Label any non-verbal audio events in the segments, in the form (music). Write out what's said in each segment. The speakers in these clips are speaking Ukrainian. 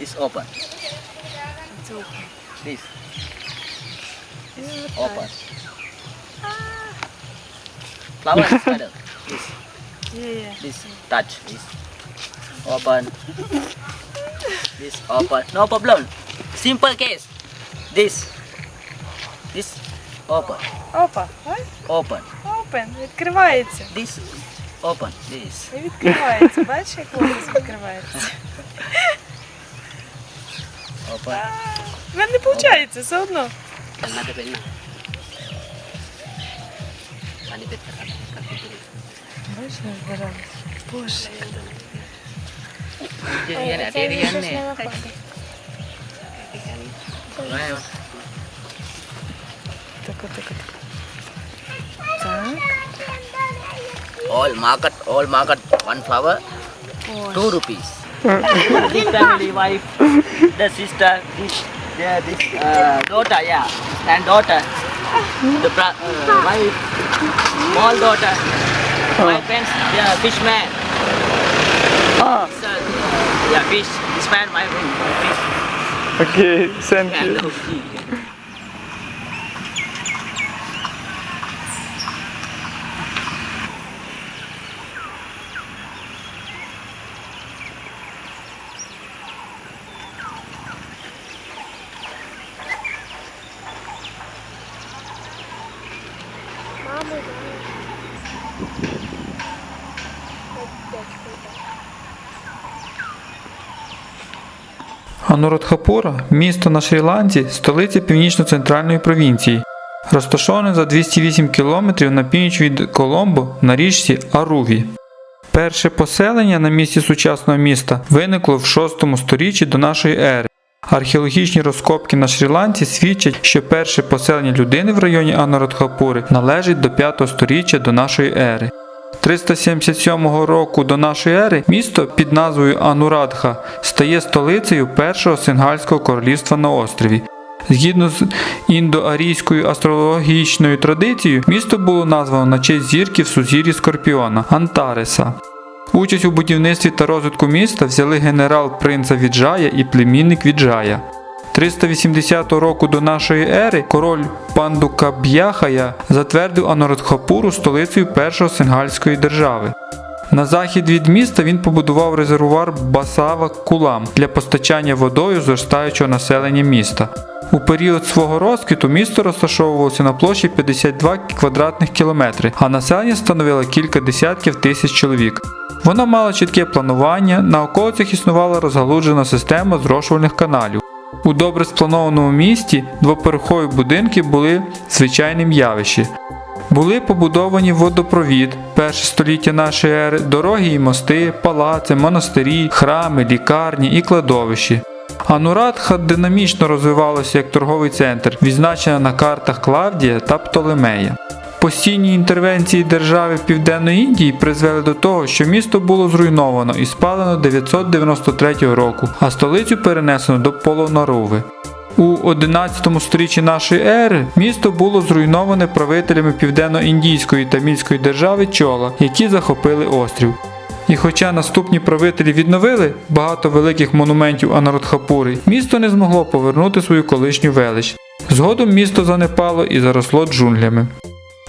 No, no. It's open. It's open. This. Yeah, It's open. Flower and spider. This. Yeah, yeah. This. Touch. This. Open. This open. No problem. Simple case. This. This. Open. Опа, ой, Open. open, відкривається. This. Open. This. І відкривається. Бачиш, як волос відкривається. (laughs) Open. В мене не виходить, все одно. Malapit na. Malapit na kami. Kapit Бачиш, не збиралась. Боже. Yan, yan, yan, yan, eh. Ngayon, Так, так, так. Так. all market, all market, one flower, Ой. two rupees. this family, wife, the sister, this, yeah, this uh, daughter, yeah, and daughter, the bra- uh, wife, small daughter, oh. my friends, yeah, fish man. Oh, This, yeah, fish. This man, my friend, fish. Okay, thank you. Анурадхапура – місто на Шрі-Ланці, столиця північно-центральної провінції, розташоване за 208 км на північ від Коломбо на річці Аруві. Перше поселення на місці сучасного міста виникло в 6 сторіччі до нашої ери. Археологічні розкопки на Шрі-Ланці свідчать, що перше поселення людини в районі Анурадхапури належить до 5 сторіччя до нашої ери. 377 року до нашої ери місто під назвою Анурадха стає столицею першого сингальського королівства на острові. Згідно з індоарійською астрологічною традицією, місто було названо на честь зірки в сузір'ї Скорпіона Антареса. Участь у будівництві та розвитку міста взяли генерал принца Віджая і племінник Віджая. 380 року до нашої ери король Пандукаб'яхая затвердив Анурадхапуру столицею першого сингальської держави. На захід від міста він побудував резервуар Басава Кулам для постачання водою зростаючого населення міста. У період свого розквіту місто розташовувалося на площі 52 квадратних кілометри, а населення становило кілька десятків тисяч чоловік. Воно мало чітке планування, на околицях існувала розгалуджена система зрошувальних каналів. У добре спланованому місті двоповерхові будинки були звичайним явищем. Були побудовані водопровід, перше століття нашої ери, дороги і мости, палаци, монастирі, храми, лікарні і кладовищі. Анурадха динамічно розвивалося як торговий центр, відзначена на картах Клавдія та Птолемея. Постійні інтервенції держави Південної Індії призвели до того, що місто було зруйновано і спалено 993 року, а столицю перенесено до Полонаруви. У 11 сторіччі нашої ери місто було зруйноване правителями південно-індійської та мільської держави Чола, які захопили острів. І хоча наступні правителі відновили багато великих монументів Анародхапури, місто не змогло повернути свою колишню велич. Згодом місто занепало і заросло джунглями.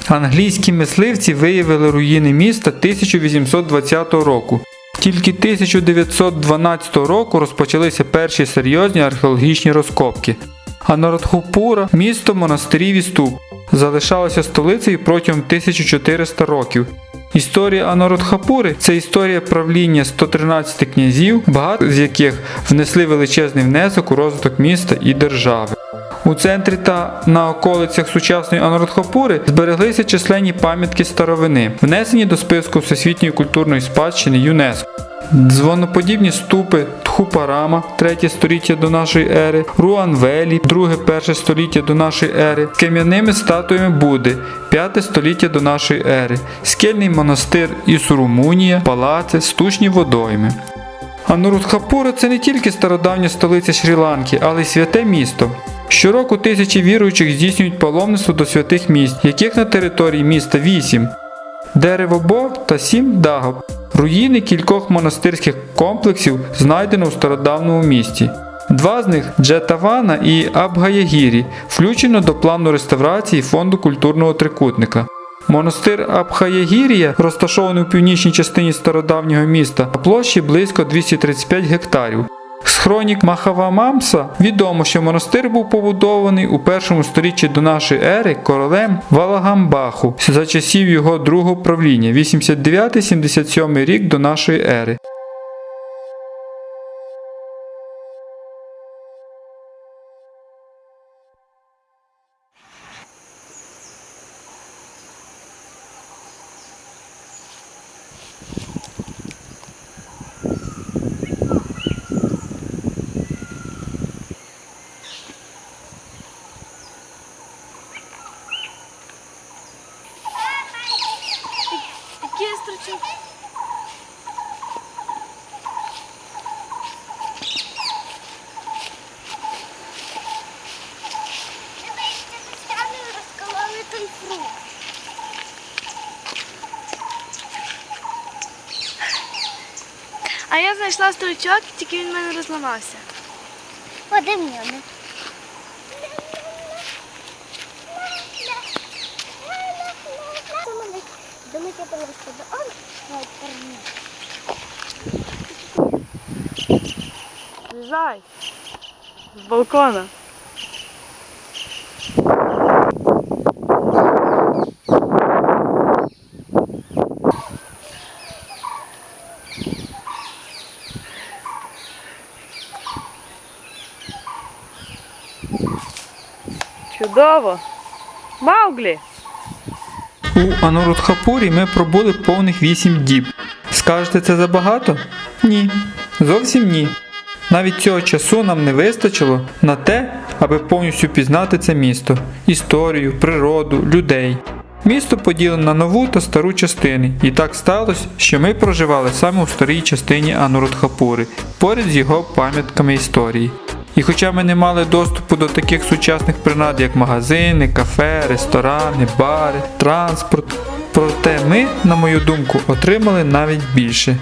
Англійські мисливці виявили руїни міста 1820 року. Тільки 1912 року розпочалися перші серйозні археологічні розкопки. А Народхупура, місто монастирів і ступ, залишалося столицею протягом 1400 років. Історія Анородхапури це історія правління 113 князів, багато з яких внесли величезний внесок у розвиток міста і держави. У центрі та на околицях сучасної Анородхапури збереглися численні пам'ятки старовини, внесені до списку Всесвітньої культурної спадщини ЮНЕСКО. Дзвоноподібні ступи Тхупарама, 3 століття до нашої ери, Руанвелі, 2-1 століття до нашої ери, з кам'яними статуями Будди, 5 століття до нашої ери, скельний монастир Ісурумунія, палаци, стучні водойми. Анурудхапура це не тільки стародавня столиця Шрі-Ланки, але й святе місто. Щороку тисячі віруючих здійснюють паломництво до святих місць, яких на території міста 8. Дерево Бо та 7 Дагоб. Руїни кількох монастирських комплексів знайдено у стародавньому місті. Два з них Джетавана і Абгаягірі, включено до плану реставрації фонду культурного трикутника. Монастир Абхаягірія розташований у північній частині стародавнього міста на площі близько 235 гектарів. З хронік Махавамамса відомо, що монастир був побудований у першому сторіччі до нашої ери королем Валагамбаху за часів його другого правління 89-77 рік до нашої ери. А я знайшла стручок, тільки він в мене розламався. Ходи в ньому. Думаєте, я розкладу? Он парні. З балкона. Чудово. Мауглі. У Анурудхапурі ми пробули повних 8 діб. Скажете, це забагато? Ні. Зовсім ні. Навіть цього часу нам не вистачило на те, аби повністю пізнати це місто, історію, природу, людей. Місто поділено на нову та стару частини, і так сталося, що ми проживали саме у старій частині Анурудхапури, поряд з його пам'ятками історії. І хоча ми не мали доступу до таких сучасних принад, як магазини, кафе, ресторани, бари, транспорт, проте ми, на мою думку, отримали навіть більше.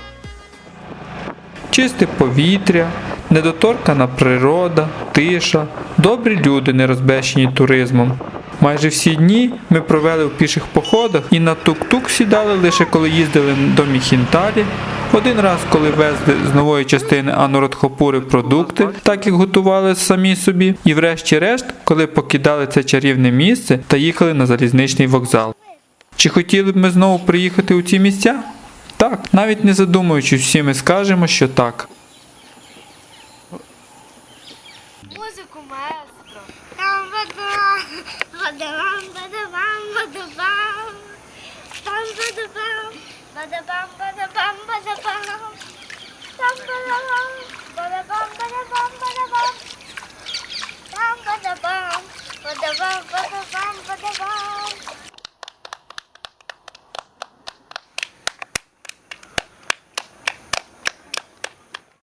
Чисте повітря, недоторкана природа, тиша, добрі люди, не розбещені туризмом. Майже всі дні ми провели в піших походах і на тук-тук сідали лише коли їздили до Міхінталі. Один раз, коли везли з нової частини Ануродхопури продукти, так як готували самі собі, і врешті-решт, коли покидали це чарівне місце та їхали на залізничний вокзал. Чи хотіли б ми знову приїхати у ці місця? Так, навіть не задумуючись, всі ми скажемо, що так. Музику маестро. Там вода, водобам, водобам, водобам. Там Bada bam, bada bam, bada bam.